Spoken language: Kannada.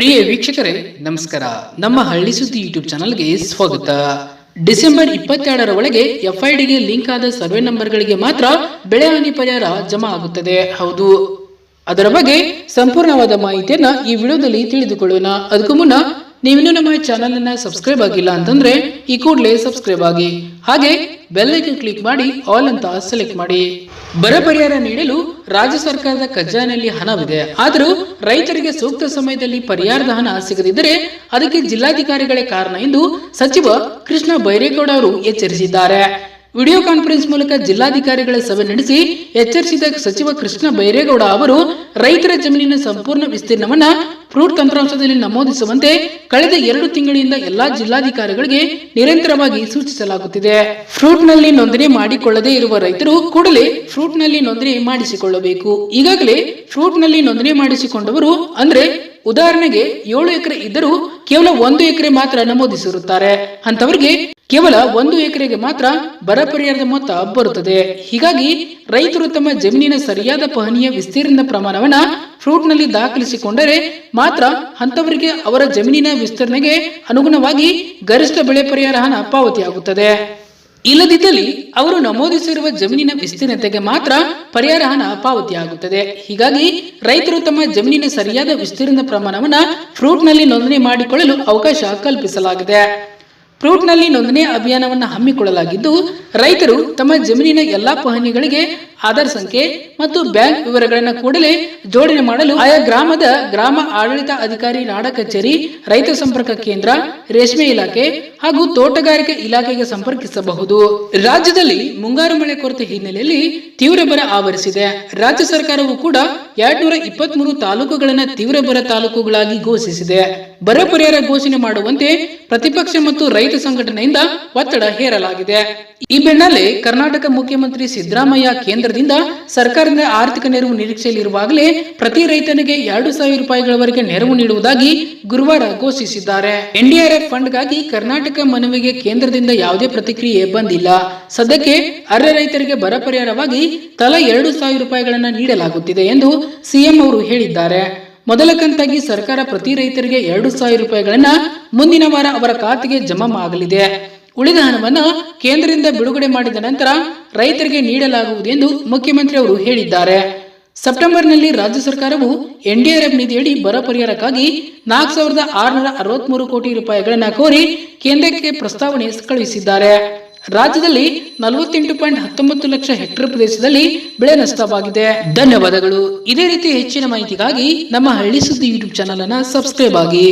ಪ್ರಿಯ ವೀಕ್ಷಕರೇ, ನಮಸ್ಕಾರ. ನಮ್ಮ ಹಳ್ಳಿ ಸುದ್ದಿ ಯೂಟ್ಯೂಬ್ ಚಾನಲ್ಗೆ ಸ್ವಾಗತ. ಡಿಸೆಂಬರ್ ಇಪ್ಪತ್ತೆರಡರ ಒಳಗೆ ಎಫ್ಐಡಿಗೆ ಲಿಂಕ್ ಆದ ಸರ್ವೆ ನಂಬರ್ಗಳಿಗೆ ಮಾತ್ರ ಬೆಳೆ ಹಾನಿ ಪರಿಹಾರ ಜಮಾ ಆಗುತ್ತದೆ. ಹೌದು. ಅದರ ಬಗ್ಗೆ ಸಂಪೂರ್ಣವಾದ ಮಾಹಿತಿಯನ್ನ ಈ ವಿಡಿಯೋದಲ್ಲಿ ತಿಳಿದುಕೊಳ್ಳೋಣ. ಅದಕ್ಕೂ ಮುನ್ನ ನೀವಿನ್ನೂ ನಮ್ಮ ಚಾನಲ್ ಅನ್ನ ಸಬ್ಸ್ಕ್ರೈಬ್ ಆಗಿಲ್ಲ ಅಂತಂದ್ರೆ ಈ ಕೂಡಲೇ ಸಬ್ಸ್ಕ್ರೈಬ್ ಆಗಿ. ಹಾಗೆ ಬೆಲ್ ಐಕನ್ ಕ್ಲಿಕ್ ಮಾಡಿ ಆಲ್ ಅಂತ ಸೆಲೆಕ್ಟ್ ಮಾಡಿ. ಬರ ಪರಿಹಾರ ನೀಡಲು ರಾಜ್ಯ ಸರ್ಕಾರದ ಖಜಾನೆಯಲ್ಲಿ ಹಣವಿದೆ. ಆದರೂ ರೈತರಿಗೆ ಸೂಕ್ತ ಸಮಯದಲ್ಲಿ ಪರಿಹಾರದ ಹಣ ಸಿಗದಿದ್ದರೆ ಅದಕ್ಕೆ ಜಿಲ್ಲಾಧಿಕಾರಿಗಳೇ ಕಾರಣ ಎಂದು ಸಚಿವ ಕೃಷ್ಣ ಬೈರೇಗೌಡ ಅವರು ಎಚ್ಚರಿಸಿದ್ದಾರೆ. ವಿಡಿಯೋ ಕಾನ್ಫರೆನ್ಸ್ ಮೂಲಕ ಜಿಲ್ಲಾಧಿಕಾರಿಗಳ ಸಭೆ ನಡೆಸಿ ಎಚ್ಚರಿಸಿದ ಸಚಿವ ಕೃಷ್ಣ ಬೈರೇಗೌಡ ಅವರು ರೈತರ ಜಮೀನಿನ ಸಂಪೂರ್ಣ ವಿಸ್ತೀರ್ಣವನ್ನ ಫ್ರೂಟ್ ತಂತ್ರಾಂಶದಲ್ಲಿ ನಮೂದಿಸುವಂತೆ ಕಳೆದ ಎರಡು ತಿಂಗಳಿಂದ ಎಲ್ಲಾ ಜಿಲ್ಲಾಧಿಕಾರಿಗಳಿಗೆ ನಿರಂತರವಾಗಿ ಸೂಚಿಸಲಾಗುತ್ತಿದೆ. ಫ್ರೂಟ್ನಲ್ಲಿ ನೋಂದಣಿ ಮಾಡಿಕೊಳ್ಳದೇ ಇರುವ ರೈತರು ಕೂಡಲೇ ಫ್ರೂಟ್ನಲ್ಲಿ ನೋಂದಣಿ ಮಾಡಿಸಿಕೊಳ್ಳಬೇಕು. ಈಗಾಗಲೇ ಫ್ರೂಟ್ನಲ್ಲಿ ನೋಂದಣಿ ಮಾಡಿಸಿಕೊಂಡವರು ಅಂದ್ರೆ ಉದಾಹರಣೆಗೆ ಏಳು ಎಕರೆ ಇದ್ದರೂ ಕೇವಲ ಒಂದು ಎಕರೆ ಮಾತ್ರ ನಮೂದಿಸಿರುತ್ತಾರೆ. ಅಂತವರಿಗೆ ಕೇವಲ ಒಂದು ಎಕರೆಗೆ ಮಾತ್ರ ಬರ ಪರಿಹಾರದ ಮೊತ್ತ ಬರುತ್ತದೆ. ಹೀಗಾಗಿ ರೈತರು ತಮ್ಮ ಜಮೀನಿನ ಸರಿಯಾದ ಪಹಣಿಯ ವಿಸ್ತೀರ್ಣದ ಪ್ರಮಾಣವನ್ನ ಫ್ರೂಟ್ನಲ್ಲಿ ದಾಖಲಿಸಿಕೊಂಡರೆ ಮಾತ್ರ ಅಂತವರಿಗೆ ಅವರ ಜಮೀನಿನ ವಿಸ್ತರಣೆಗೆ ಅನುಗುಣವಾಗಿ ಗರಿಷ್ಠ ಬೆಳೆ ಪರಿಹಾರ ಹಣ ಪಾವತಿಯಾಗುತ್ತದೆ. ಇಲ್ಲದಿದ್ದಲ್ಲಿ ಅವರು ನಮೂದಿಸಿರುವ ಜಮೀನಿನ ವಿಸ್ತೀರ್ಣತೆಗೆ ಮಾತ್ರ ಪರಿಹಾರ ಹಣ ಪಾವತಿಯಾಗುತ್ತದೆ. ಹೀಗಾಗಿ ರೈತರು ತಮ್ಮ ಜಮೀನಿನ ಸರಿಯಾದ ವಿಸ್ತೀರ್ಣ ಪ್ರಮಾಣವನ್ನು ಫ್ರೂಟ್ನಲ್ಲಿ ನೋಂದಣಿ ಮಾಡಿಕೊಳ್ಳಲು ಅವಕಾಶ ಕಲ್ಪಿಸಲಾಗಿದೆ. ಫ್ರೂಟ್ನಲ್ಲಿ ನೋಂದಣಿ ಅಭಿಯಾನವನ್ನು ಹಮ್ಮಿಕೊಳ್ಳಲಾಗಿದ್ದು, ರೈತರು ತಮ್ಮ ಜಮೀನಿನ ಎಲ್ಲಾ ಪಹಣಿಗಳಿಗೆ ಆಧಾರ್ ಸಂಖ್ಯೆ ಮತ್ತು ಬ್ಯಾಂಕ್ ವಿವರಗಳನ್ನು ಕೂಡಲೇ ಜೋಡಣೆ ಮಾಡಲು ಆಯಾ ಗ್ರಾಮದ ಗ್ರಾಮ ಆಡಳಿತ ಅಧಿಕಾರಿ ನಾಡ ಕಚೇರಿ, ರೈತ ಸಂಪರ್ಕ ಕೇಂದ್ರ, ರೇಷ್ಮೆ ಇಲಾಖೆ ಹಾಗೂ ತೋಟಗಾರಿಕೆ ಇಲಾಖೆಗೆ ಸಂಪರ್ಕಿಸಬಹುದು. ರಾಜ್ಯದಲ್ಲಿ ಮುಂಗಾರು ಮಳೆ ಕೊರತೆ ಹಿನ್ನೆಲೆಯಲ್ಲಿ ತೀವ್ರ ಬರ ಆವರಿಸಿದೆ. ರಾಜ್ಯ ಸರ್ಕಾರವು ಕೂಡ ಇಪ್ಪತ್ತ್ ಮೂರು ತಾಲೂಕುಗಳನ್ನ ತೀವ್ರ ಬರ ತಾಲೂಕುಗಳಾಗಿ ಘೋಷಿಸಿದೆ. ಬರ ಪರಿಹಾರ ಘೋಷಣೆ ಮಾಡುವಂತೆ ಪ್ರತಿಪಕ್ಷ ಮತ್ತು ರೈತ ಸಂಘಟನೆಯಿಂದ ಒತ್ತಡ ಹೇರಲಾಗಿದೆ. ಈ ಬೆನ್ನಲ್ಲೇ ಕರ್ನಾಟಕ ಮುಖ್ಯಮಂತ್ರಿ ಸಿದ್ದರಾಮಯ್ಯ ಕೇಂದ್ರದಿಂದ ಸರ್ಕಾರದ ಆರ್ಥಿಕ ನೆರವು ನಿರೀಕ್ಷೆಯಲ್ಲಿರುವಾಗಲೇ ಪ್ರತಿ ರೈತನಿಗೆ ಎರಡು ಸಾವಿರ ರೂಪಾಯಿಗಳವರೆಗೆ ನೆರವು ನೀಡುವುದಾಗಿ ಗುರುವಾರ ಘೋಷಿಸಿದ್ದಾರೆ. ಎನ್ಡಿಆರ್ಎಫ್ ಫಂಡ್ಗಾಗಿ ಕರ್ನಾಟಕ ಮನವಿಗೆ ಕೇಂದ್ರದಿಂದ ಯಾವುದೇ ಪ್ರತಿಕ್ರಿಯೆ ಬಂದಿಲ್ಲ. ಸದ್ಯಕ್ಕೆ ಅರ್ಹ ರೈತರಿಗೆ ಬರ ಪರಿಹಾರವಾಗಿ ತಲಾ ಎರಡು ಸಾವಿರ ರೂಪಾಯಿಗಳನ್ನು ನೀಡಲಾಗುತ್ತಿದೆ ಎಂದು ಸಿಎಂ ಅವರು ಹೇಳಿದ್ದಾರೆ. ಮೊದಲ ಕಂತಾಗಿ ಸರ್ಕಾರ ಪ್ರತಿ ರೈತರಿಗೆ ಎರಡು ಸಾವಿರ ರೂಪಾಯಿಗಳನ್ನ ಮುಂದಿನ ವಾರ ಅವರ ಖಾತೆಗೆ ಜಮಾ ಆಗಲಿದೆ ಉಳಿದ ಹಣವನ್ನು ಕೇಂದ್ರದಿಂದ ಬಿಡುಗಡೆ ಮಾಡಿದ ನಂತರ ರೈತರಿಗೆ ನೀಡಲಾಗುವುದು ಎಂದು ಮುಖ್ಯಮಂತ್ರಿ ಅವರು ಹೇಳಿದ್ದಾರೆ. ಸೆಪ್ಟೆಂಬರ್ನಲ್ಲಿ ರಾಜ್ಯ ಸರ್ಕಾರವು ಎನ್ಡಿಆರ್ಎಫ್ ನಿಧಿಯಡಿ ಬರ ಪರಿಹಾರಕ್ಕಾಗಿ ನಾಲ್ಕು ಸಾವಿರದ ಆರುನೂರ ಅರವತ್ಮೂರು ಕೋಟಿ ರೂಪಾಯಿಗಳನ್ನು ಕೋರಿ ಕೇಂದ್ರಕ್ಕೆ ಪ್ರಸ್ತಾವನೆ ಕಳುಹಿಸಿದ್ದಾರೆ. ರಾಜ್ಯದಲ್ಲಿ ನಲವತ್ತೆಂಟು ಪಾಯಿಂಟ್ ಹತ್ತೊಂಬತ್ತು ಲಕ್ಷ ಹೆಕ್ಟೇರ್ ಪ್ರದೇಶದಲ್ಲಿ ಬೆಳೆ ನಷ್ಟವಾಗಿದೆ. ಧನ್ಯವಾದಗಳು. ಇದೇ ರೀತಿ ಹೆಚ್ಚಿನ ಮಾಹಿತಿಗಾಗಿ ನಮ್ಮ ಹಳ್ಳಿ ಸುದ್ದಿ ಯೂಟ್ಯೂಬ್ ಚಾನಲ್ ಅನ್ನ ಸಬ್ಸ್ಕ್ರೈಬ್ ಆಗಿ.